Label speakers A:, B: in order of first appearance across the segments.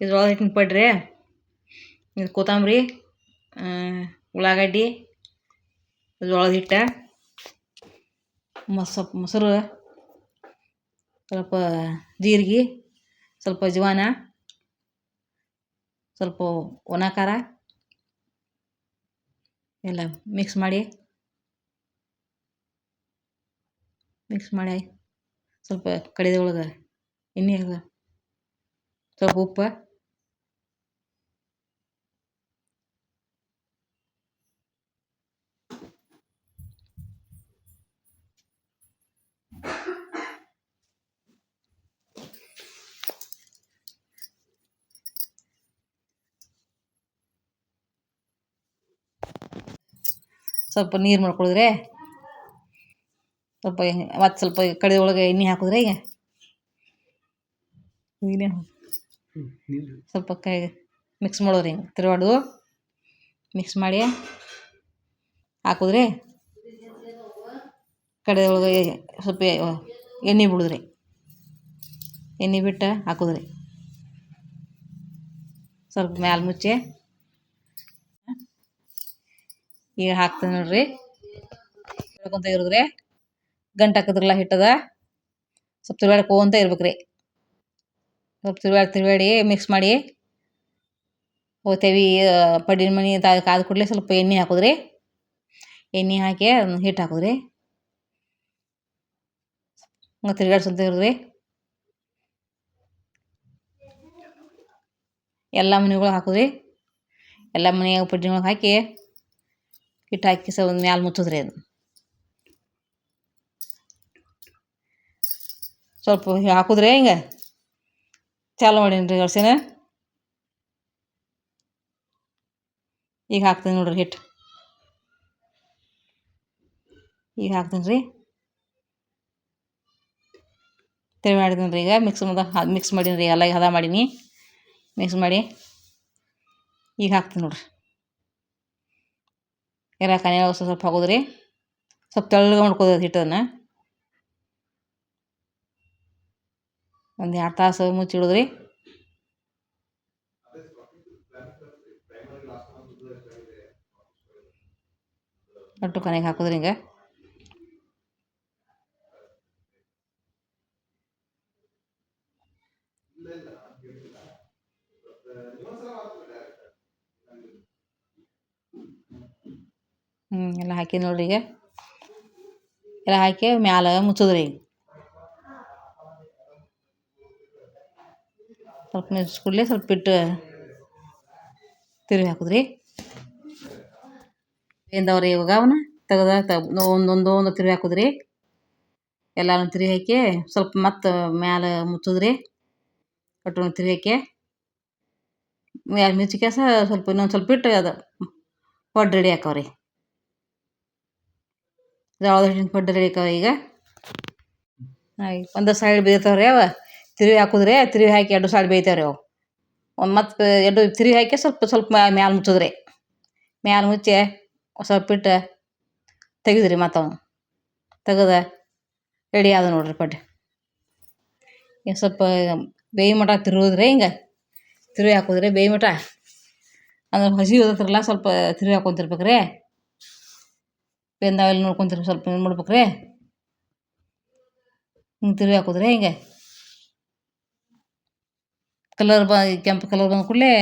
A: ಇದ್ರೊಳಗೆ ಹಿಟ್ಟಿನ ಪಡ್ರಿ. ಇದು ಕೊತ್ತಂಬರಿ ಉಳ್ಳಾಗಡ್ಡಿ ಜೋಳದ ಹಿಟ್ಟ ಮತ್ತು ಸ್ವಲ್ಪ ಮೊಸರು, ಸ್ವಲ್ಪ ಜೀರಿಗೆ, ಸ್ವಲ್ಪ ಅಜ್ವಾನ ಸ್ವಲ್ಪ ಒಣ ಖಾರ, ಎಲ್ಲ ಮಿಕ್ಸ್ ಮಾಡಿ. ಮಿಕ್ಸ್ ಮಾಡಿ ಸ್ವಲ್ಪ ಕಡಿದ ಒಳಗೆ ಎಣ್ಣೆ ಸ್ವಲ್ಪ ಉಪ್ಪು. ಸ್ವಲ್ಪ ನೀರು ಮಾಡ್ಕೊಳಿದ್ರೆ ಸ್ವಲ್ಪ ಮತ್ತು ಸ್ವಲ್ಪ ಕಡೆ ಒಳಗೆ ಎಣ್ಣೆ ಹಾಕಿದ್ರೆ ಈಗ. ಇನ್ನೇನು ಸ್ವಲ್ಪ ಕೈ ಮಿಕ್ಸ್ ಮಾಡೋರು ಹಿಂಗೆ ತಿರುವಾಡು ಮಿಕ್ಸ್ ಮಾಡಿ ಹಾಕಿದ್ರೆ ಕಡೆ ಒಳಗೆ ಸ್ವಲ್ಪ ಎಣ್ಣೆ ಬಿಡಿದ್ರಿ ಎಣ್ಣೆ ಬಿಟ್ಟು ಹಾಕಿದ್ರಿ. ಸ್ವಲ್ಪ ಮ್ಯಾಲೆ ಮುಚ್ಚಿ ಈಗ ಹಾಕ್ತೀನಿ ನೋಡ್ರಿ. ಹೇಳ್ಕೊಂತ ಇರೋದ್ರಿ. ಗಂಟು ಹಾಕಿದ್ರಲ್ಲ ಹಿಟ್ಟದ. ಸ್ವಲ್ಪ ತಿರ್ಗಾಡ್ಕೊಂತ ಕೋಂತ ರೀ ಸ್ವಲ್ಪ ತಿರುಗಾಡಿ ತಿರುಗಾಡಿ ಮಿಕ್ಸ್ ಮಾಡಿ ಹೋಗ್ತೇವೆ. ಪಡ್ಡಿನ ಮಣಿ ಕಾದ ಕೂಡಲೇ ಸ್ವಲ್ಪ ಎಣ್ಣೆ ಹಾಕೋದ್ರಿ. ಎಣ್ಣೆ ಹಾಕಿ ಹಿಟ್ಟು ಹಾಕೋದ್ರಿ. ಹಂಗೆ ಸ್ವಲ್ಪ ಇರೋದ್ರಿ. ಎಲ್ಲ ಮನೆಗಳು ಹಾಕೋದ್ರಿ. ಎಲ್ಲ ಮನೆಯಾಗ ಪಡ್ಡಿನೊಳಗೆ ಹಾಕಿ ಹಿಟ್ಟು ಹಾಕಿ ಸ್ವಲ್ಪ ಮ್ಯಾಲೆ ಮುಚ್ಚೋದ್ರಿ ಅದು. ಸ್ವಲ್ಪ ಹಾಕಿದ್ರೆ ಹಿಂಗೆ? ಚಾಲು ಮಾಡೀನಿ ರೀ ಅರ್ಸಿನ ಈಗ ಹಾಕ್ತೀನಿ ನೋಡ್ರಿ ಹಿಟ್ಟು. ಈಗ ಹಾಕ್ತೀನಿ ರೀ. ತಿಳಿ ಮಾಡಿದ್ದೀನಿ ರೀ ಈಗ. ಮಿಕ್ಸ್ ಮುಂದೆ ಮಿಕ್ಸ್ ಮಾಡೀನಿ ರೀ. ಎಲ್ಲ ಹದ ಮಾಡೀನಿ. ಮಿಕ್ಸ್ ಮಾಡಿ ಈಗ ಹಾಕ್ತೀನಿ ನೋಡ್ರಿ. ಕನೆ ಸ್ವಲ್ಪ ಸ್ವಲ್ಪ ಹಾಕೋದ್ರಿ? ಸ್ವಲ್ಪ ತೆಳ್ಳಗೆ ಮಾಡ್ಕೋದು ಹಿಟ್ಟನ್ನು ಒಂದು ಎರಡು ತಾಸು ಮುಚ್ಚಿಡೋದ್ರಿ ಒಟ್ಟು ಕೊನೆಗೆ ಹಾಕೋದ್ರಿ ಹಿಂಗೆ. ಹ್ಞೂ ಎಲ್ಲ ಹಾಕಿ ನೋಡ್ರಿ ಈಗ. ಎಲ್ಲ ಹಾಕಿ ಮ್ಯಾಲೆ ಮುಚ್ಚೋದ್ರಿ ಸ್ವಲ್ಪ ಮೆಚ್ಕೊಡ್ಲೆ ಸ್ವಲ್ಪ ಬಿಟ್ಟು ತಿರುವಿ ಹಾಕೋದ್ರಿ. ಬೆಂದವ್ರಿ ಇವಾಗ ಅವನ್ನ ತೆಗ್ದ ಒಂದೊಂದು ಒಂದು ತಿರುವಿ ಹಾಕೋದ್ರಿ. ಎಲ್ಲಾನು ತಿರುವಿ ಹಾಕಿ ಸ್ವಲ್ಪ ಮತ್ತೆ ಮ್ಯಾಲೆ ಮುಚ್ಚಿದ್ರಿ. ಕಟ್ಟು ತಿರುವಿ ಹಾಕಿ. ಮ್ಯಾಲೆ ಮಿಚ್ಕ್ಯಾಸ ಸ್ವಲ್ಪ ಇನ್ನೊಂದು ಸ್ವಲ್ಪ ಬಿಟ್ಟು ಅದು. ಪಡ್ಡು ರೆಡಿ ಹಾಕವ್ರಿ. ಜೋಳದ ಹಿಟ್ಟಿನ ಪಡ್ಡು ರೆಡಿ ಆಕಾವ ಈಗ ಒಂದು ಸೈಡ್ ಬೇಯ್ತಾವ್ರಿ ಅವ. ತಿರುವಿ ಹಾಕಿದ್ರೆ ತಿರುವಿ ಹಾಕಿ ಎರಡು ಸೈಡ್ ಬೇಯ್ತಾವ್ರಿ ಅವು. ಒಂದು ಮತ್ತು ಎರಡು ತಿರುವಿ ಹಾಕಿ ಸ್ವಲ್ಪ ಸ್ವಲ್ಪ ಮ್ಯಾಲೆ ಮುಚ್ಚಿದ್ರಿ. ಮ್ಯಾಲೆ ಮುಚ್ಚಿ ಸ್ವಲ್ಪ ಇಟ್ಟು ತೆಗೆದ್ರಿ ಮತ್ತು ಅವನು ತೆಗೆದ ರೆಡಿ ಆದ ನೋಡ್ರಿ ಪಡ್ಡು ಸ್ವಲ್ಪ ಬೇಯಿ ಮಠ ತಿರುವುದ್ರಿ ಹಿಂಗೆ ತಿರುವಿ ಹಾಕಿದ್ರೆ ಬೇಯಿ ಮಠ. ಅಂದ್ರೆ ಹಸಿ ಉದತ್ರಲ್ಲ ಸ್ವಲ್ಪ ತಿರುವಿ ಹಾಕ್ಕೊಂತಿರ್ಬೇಕು ರೀ ಬೆಂದಾವೆಲ್ಲ ನೋಡ್ಕೊಂತೀರಿ ಸ್ವಲ್ಪ ಏನು ಮಾಡ್ಬೇಕು ರೀ ಹಿಂಗೆ ತಿರುವಿ ಹಾಕೋದ್ರಿ ಹಿಂಗೆ? ಕಲರ್ ಬ ಕೆಂಪು ಕಲರ್ ಬಂದ ಕೂಡಲೇ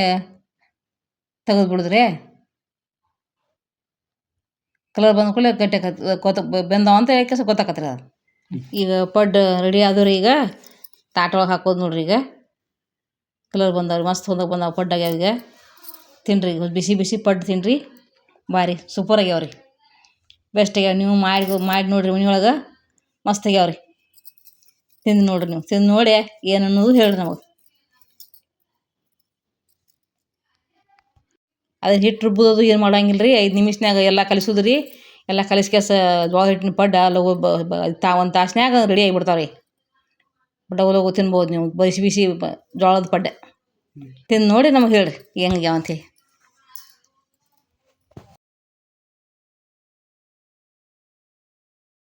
A: ತೆಗೆದು ಬಿಡುದ್ರಿ? ಕಲರ್ ಬಂದ ಕೂಡಲೇ ಗಟ್ಟಿ ಕೊತ್ತ ಕೊತ, ಬೆಂದವ ಅಂತ ಹೇಳಕ್ಕೆ ಸ್ವಲ್ಪ ಗೊತ್ತಾಕತ್ರಿ ಅದು. ಈಗ ಪಡ್ಡು ರೆಡಿ ಆದವ್ರಿ ಈಗ, ತಾಟ ಒಳಗೆ ಹಾಕೋದು ನೋಡ್ರಿ ಈಗ. ಕಲರ್ ಬಂದವ್ರಿ, ಮಸ್ತ್ ಹೊಂದಾಗ ಬಂದಾವ ಪಡ್ಡು ಆಗ್ಯಾವ ಈಗ. ತಿನ್ನಿರಿ ಬಿಸಿ ಬಿಸಿ ಪಡ್ಡು ತಿನ್ನಿರಿ ಭಾರಿ ಸೂಪರ್ ಆಗ್ಯಾವ ರೀ ಬೆಸ್ಟ್ ಆಗ್ಯಾವ ನೀವು ಮಾಡಿ ಮಾಡಿ ನೋಡಿರಿ ಮನೆ ಒಳಗೆ ಮಸ್ತ್ ಆಗ್ಯಾವ ರೀ ತಿಂದು ನೋಡ್ರಿ ನೀವು. ತಿಂದು ನೋಡಿ ಏನು ಅನ್ನೋದು ಹೇಳಿರಿ ನಮಗೆ. ಅದು ಹಿಟ್ಟು ರುಬ್ಬೋದು ಏನು ಮಾಡೋಂಗಿಲ್ಲ ರೀ ಐದು ನಿಮಿಷನಾಗ ಎಲ್ಲ ಕಲಿಸೋದು ರೀ ಎಲ್ಲ ಕಲಿಸ್ಕ್ಯಾಸ ಜೋಳ ಹಿಟ್ಟಿನ ಪಡ್ಡು ಲಘು ತಾ ಒಂದು ತಾಸ್ನ್ಯಾಗ ರೆಡಿ ಆಗಿಬಿಡ್ತಾವೆ ರೀ ಹೋಗಿ ತಿನ್ಬೋದು ನೀವು. ಬಿಸಿ ಬಿಸಿ ಜೋಳದ ಪಡ್ಡೆ. ತಿಂದು ನೋಡಿ ನಮಗೆ ಹೇಳಿರಿ. ಹೆಂಗಾಗ್ಯಾವ ಅಂತೇಳಿ